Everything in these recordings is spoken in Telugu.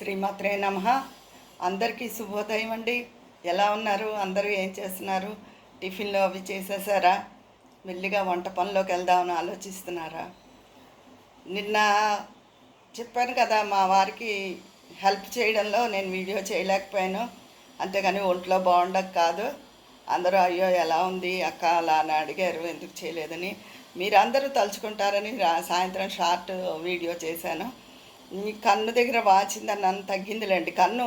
శ్రీమాత్రే నమ. అందరికీ శుభోదయం అండి. ఎలా ఉన్నారు? అందరూ ఏం చేస్తున్నారు? టిఫిన్లో అవి చేసేసారా? మెల్లిగా వంట పనిలోకి వెళ్దామని ఆలోచిస్తున్నారా? నిన్న చెప్పాను కదా మా వారికి హెల్ప్ చేయడంలో నేను వీడియో చేయలేకపోయాను. అంతేగాని ఒంట్లో బాగుండక కాదు. అందరూ అయ్యో ఎలా ఉంది? అక్క అలా అని అడిగారు. ఎందుకు చేయలేదని? మీరందరూ తలుచుకుంటారని సాయంత్రం షార్ట్ వీడియో చేశాను. కన్ను దగ్గర వాచిందని నన్ను తగ్గిందిలేండి. కన్ను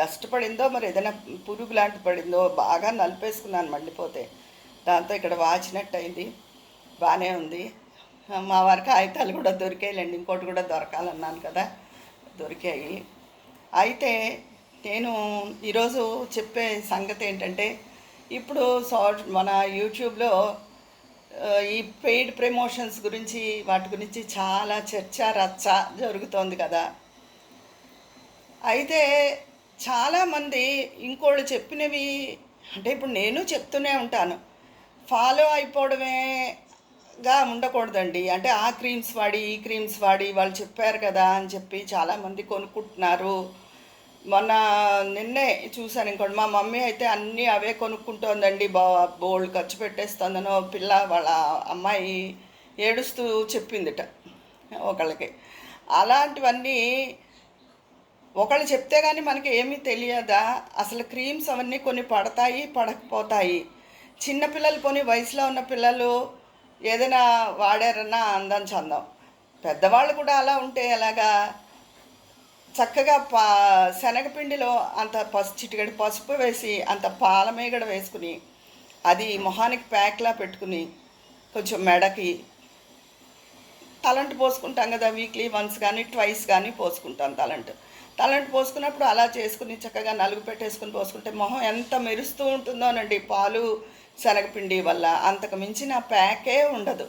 డస్ట్ పడిందో మరి ఏదైనా పురుగు లాంటి పడిందో బాగా నలిపేసుకున్నాను మండిపోతే. దాంతో ఇక్కడ వాచినట్టు అయింది బాగానే ఉంది. మా వారికి ఆయుధాలు కూడా దొరికాయిలేండి. ఇంకోటి కూడా దొరకాలన్నాను కదా. దొరికాయి. అయితే నేను ఈరోజు చెప్పే సంగతి ఏంటంటే ఇప్పుడు సో మన యూట్యూబ్లో ఈ పెయిడ్ ప్రమోషన్స్ గురించి వాటి గురించి చాలా చర్చ రచ్చ జరుగుతోంది కదా. అయితే చాలామంది ఇంకోళ్ళు చెప్పినవి అంటే ఇప్పుడు నేను చెప్తూనే ఉంటాను. ఫాలో అయిపోవడమేగా ఉండకూడదండి. అంటే ఆ క్రీమ్స్ వాడి ఈ క్రీమ్స్ వాడి వాళ్ళు చెప్పారు కదా అని చెప్పి చాలామంది కొనుక్కుంటున్నారు. మొన్న నిన్నే చూశాను ఇంకోటి. మా మమ్మీ అయితే అన్నీ అవే కొనుక్కుంటోందండి. బా బోల్డ్ ఖర్చు పెట్టేస్తుందనో పిల్ల వాళ్ళ అమ్మాయి ఏడుస్తూ చెప్పిందిట ఒకళ్ళకి. అలాంటివన్నీ ఒకళ్ళు చెప్తే కానీ మనకి ఏమీ తెలియదా? అసలు క్రీమ్స్ అవన్నీ కొన్ని పడతాయి పడకపోతాయి. చిన్నపిల్లలు కొన్ని వయసులో ఉన్న పిల్లలు ఏదైనా వాడారన్నా అందం చందం. పెద్దవాళ్ళు కూడా అలా ఉంటే ఎలాగా? చక్కగా పా శనగపిండిలో అంత పసు చిటికడి పసుపు వేసి అంత పాలమేగడ వేసుకుని అది మొహానికి ప్యాక్లా పెట్టుకుని కొంచెం మెడకి తలంటు పోసుకుంటాం కదా వీక్లీ వన్స్ కానీ ట్వైస్ కానీ పోసుకుంటాం తలంటు. తలంటు పోసుకున్నప్పుడు అలా చేసుకుని చక్కగా నలుగు పెట్టేసుకుని పోసుకుంటే మొహం ఎంత మెరుస్తూ ఉంటుందోనండి. పాలు శనగపిండి వల్ల అంతకు మించిన ప్యాకే ఉండదు.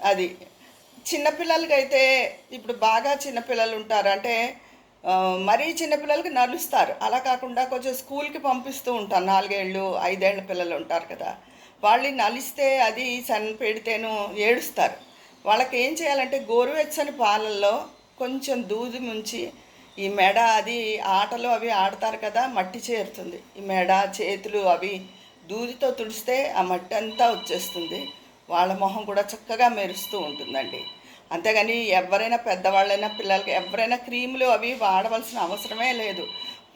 అది చిన్నపిల్లలకైతే ఇప్పుడు బాగా చిన్నపిల్లలు ఉంటారు అంటే మరీ చిన్నపిల్లలకి నలుస్తారు అలా కాకుండా కొంచెం స్కూల్కి పంపిస్తూ ఉంటాను నాలుగేళ్ళు ఐదేళ్ళ పిల్లలు ఉంటారు కదా. వాళ్ళు నలిస్తే అది సన్ పెడితేను ఏడుస్తారు. వాళ్ళకి ఏం చేయాలంటే గోరువెచ్చని పాలల్లో కొంచెం దూది ముంచి ఈ మెడ అది ఆటలు అవి ఆడతారు కదా మట్టి చేరుతుంది. ఈ మెడ చేతులు అవి దూదితో తుడిస్తే ఆ మట్టి అంతా వచ్చేస్తుంది. వాళ్ళ మొహం కూడా చక్కగా మెరుస్తూ ఉంటుందండి. అంతేగాని ఎవరైనా పెద్దవాళ్ళైనా పిల్లలకి ఎవరైనా క్రీములు అవి వాడవలసిన అవసరమే లేదు.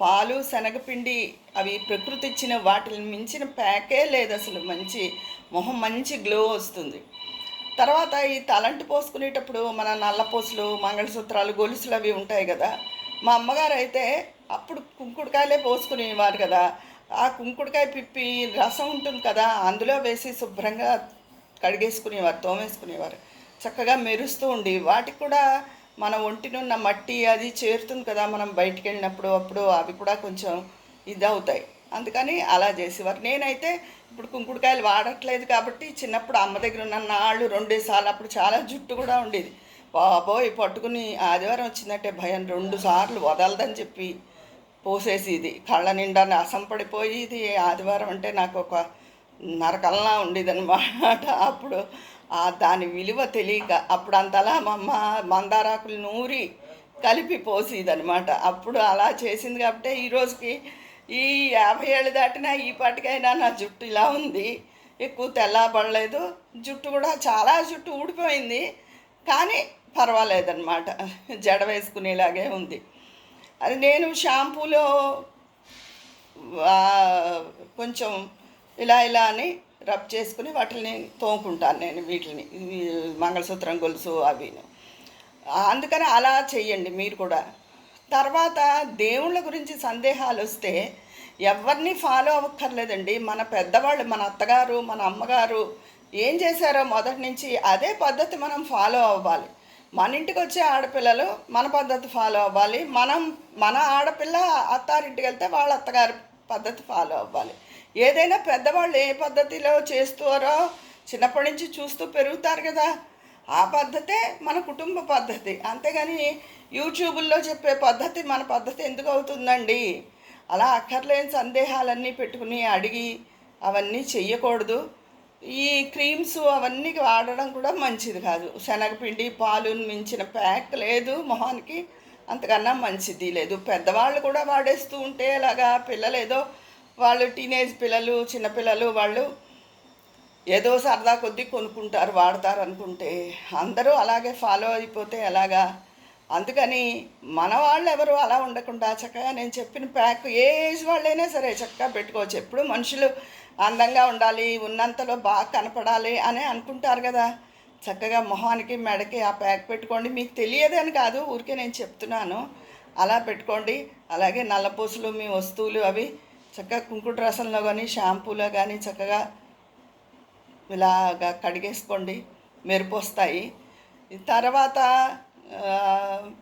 పాలు శనగపిండి అవి ప్రకృతి ఇచ్చిన వాటిని మించిన ప్యాకే లేదు అసలు. మంచి మొహం మంచి గ్లో వస్తుంది. తర్వాత ఈ తలంటి పోసుకునేటప్పుడు మన నల్లపూసలు మంగళసూత్రాలు గొలుసులు అవి ఉంటాయి కదా. మా అమ్మగారు అయితే అప్పుడు కుంకుడుకాయలే పోసుకునేవారు కదా. ఆ కుంకుడుకాయ పిప్పి రసం ఉంటుంది కదా అందులో వేసి శుభ్రంగా కడిగేసుకునేవారు తోమేసుకునేవారు. చక్కగా మెరుస్తూ ఉండి వాటికి కూడా మన ఒంటినున్న మట్టి అది చేరుతుంది కదా మనం బయటికి వెళ్ళినప్పుడు అప్పుడు అవి కూడా కొంచెం ఇది అవుతాయి అందుకని అలా చేసేవారు. నేనైతే ఇప్పుడు కుంకుడుకాయలు వాడట్లేదు కాబట్టి చిన్నప్పుడు అమ్మ దగ్గర ఉన్న నాళ్ళు రెండేసార్లు అప్పుడు చాలా జుట్టు కూడా ఉండేది. బాబోయ్ పట్టుకుని ఆదివారం వచ్చిందంటే భయం. రెండు సార్లు వదలదని చెప్పి పోసేసేది. కళ్ళ నిండా నసం పడిపోయి ఇది ఆదివారం అంటే నాకు ఒక నరకల్లా ఉండేదన్నమాట. అప్పుడు దాని విలువ తెలియక అప్పుడు అంతలా మా అమ్మ మందారాకులు నూరి కలిపి పోసేదనమాట అప్పుడు అలా చేసింది కాబట్టి ఈరోజుకి ఈ యాభై ఏళ్ళు దాటినా ఈ పాటికైనా నా జుట్టు ఇలా ఉంది. ఎక్కువ తెల్లబడలేదు. జుట్టు కూడా చాలా జుట్టు ఊడిపోయింది. కానీ పర్వాలేదన్నమాట. జడ వేసుకునేలాగే ఉంది. అది నేను షాంపూలో కొంచెం ఇలా ఇలా అని రబ్ చేసుకుని వాటిని తోముకుంటాను నేను వీటిని మంగళసూత్రం గొలుసు అవి. అందుకని అలా చేయండి మీరు కూడా. తర్వాత దేవుళ్ళ గురించి సందేహాలు వస్తే ఎవరిని ఫాలో అవ్వక్కర్లేదండి. మన పెద్దవాళ్ళు మన అత్తగారు మన అమ్మగారు ఏం చేశారో మొదటి నుంచి అదే పద్ధతి మనం ఫాలో అవ్వాలి. మన ఇంటికి వచ్చే ఆడపిల్లలు మన పద్ధతి ఫాలో అవ్వాలి. మనం మన ఆడపిల్ల అత్తారింటికి వెళ్తే వాళ్ళ అత్తగారి పద్ధతి ఫాలో అవ్వాలి. ఏదైనా పెద్దవాళ్ళు ఏ పద్ధతిలో చేస్తారో చిన్నప్పటి నుంచి చూస్తూ పెరుగుతారు కదా. ఆ పద్ధతే మన కుటుంబ పద్ధతి. అంతేగాని యూట్యూబుల్లో చెప్పే పద్ధతి మన పద్ధతి ఎందుకు అవుతుందండి? అలా అక్కర్లేని సందేహాలన్నీ పెట్టుకుని అడిగి అవన్నీ చెయ్యకూడదు. ఈ క్రీమ్స్ అవన్నీ వాడడం కూడా మంచిది కాదు. శనగపిండి పాలు మించిన ప్యాక్ లేదు మొహానికి. అంతకన్నా మంచిది లేదు. పెద్దవాళ్ళు కూడా వాడేస్తూ ఉంటే అలాగా పిల్లలు ఏదో వాళ్ళు టీనేజ్ పిల్లలు చిన్నపిల్లలు వాళ్ళు ఏదో సరదా కొద్దీ కొనుక్కుంటారు వాడతారు అనుకుంటే అందరూ అలాగే ఫాలో అయిపోతే ఎలాగా? అందుకని మన వాళ్ళు ఎవరు అలా ఉండకుండా చక్కగా నేను చెప్పిన ప్యాక్ ఏ ఏజ్ వాళ్ళైనా సరే చక్కగా పెట్టుకోవచ్చు. ఎప్పుడు మనుషులు అందంగా ఉండాలి ఉన్నంతలో బాగా కనపడాలి అని అనుకుంటారు కదా. చక్కగా మొహానికి మెడకి ఆ ప్యాక్ పెట్టుకోండి. మీకు తెలియదని కాదు ఊరికే నేను చెప్తున్నాను. అలా పెట్టుకోండి. అలాగే నల్లపూసలు మీ వస్తువులు అవి చక్కగా కుంకుడు రసంలో కానీ షాంపూలో కానీ చక్కగా ఇలాగా కడిగేసుకోండి. మెరుపు వస్తాయి. తర్వాత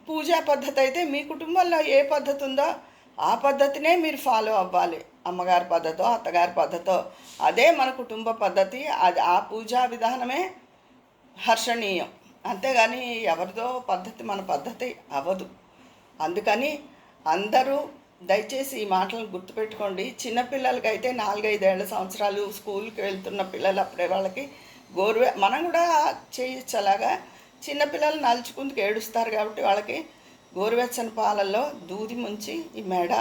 పూజా పద్ధతి అయితే మీ కుటుంబంలో ఏ పద్ధతి ఉందో ఆ పద్ధతినే మీరు ఫాలో అవ్వాలి. అమ్మగారి పద్ధతో అత్తగారి పద్ధతో. అదే మన కుటుంబ పద్ధతి. అది ఆ పూజా విధానమే హర్షణీయం. అంతేగాని ఎవరిదో పద్ధతి మన పద్ధతి అవ్వదు. అందుకని అందరూ దయచేసి ఈ మాటలను గుర్తుపెట్టుకోండి. చిన్నపిల్లలకైతే నాలుగైదేళ్ళ సంవత్సరాలు స్కూల్కి వెళ్తున్న పిల్లలు అప్పుడే వాళ్ళకి గోరువే మనం కూడా చేయొచ్చు అలాగా చిన్నపిల్లలు నలుచుకుందుకు ఏడుస్తారు కాబట్టి వాళ్ళకి గోరువెచ్చని పాలల్లో దూది ముంచి ఈ మెడ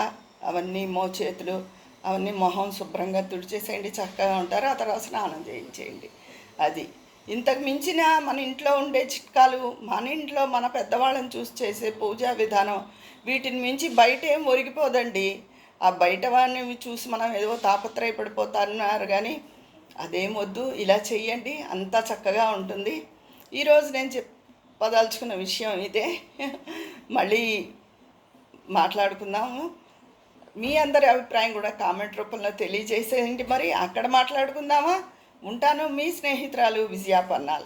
అవన్నీ మోచేతులు అవన్నీ మొహం శుభ్రంగా తుడిచేసేయండి చక్కగా ఉంటారు. ఆ తర్వాత స్నానం చేయించేయండి. అది. ఇంతకు మించిన మన ఇంట్లో ఉండే చిట్కాలు మన ఇంట్లో మన పెద్దవాళ్ళని చూసి చేసే పూజా విధానం వీటిని మించి బయట ఏం ఒరిగిపోదండి. ఆ బయట వాడిని చూసి మనం ఏదో తాపత్రయపడిపోతున్నారు కానీ అదేం వద్దు ఇలా చెయ్యండి అంతా చక్కగా ఉంటుంది. ఈరోజు నేను చెప్పదలుచుకున్న విషయం ఇదే. మళ్ళీ మాట్లాడుకుందాము. మీ అందరి అభిప్రాయం కూడా కామెంట్ రూపంలో తెలియజేసేయండి మరి. అక్కడ మాట్లాడుకుందామా? ఉంటాను మీ స్నేహితురాలు విజయా పన్నాల.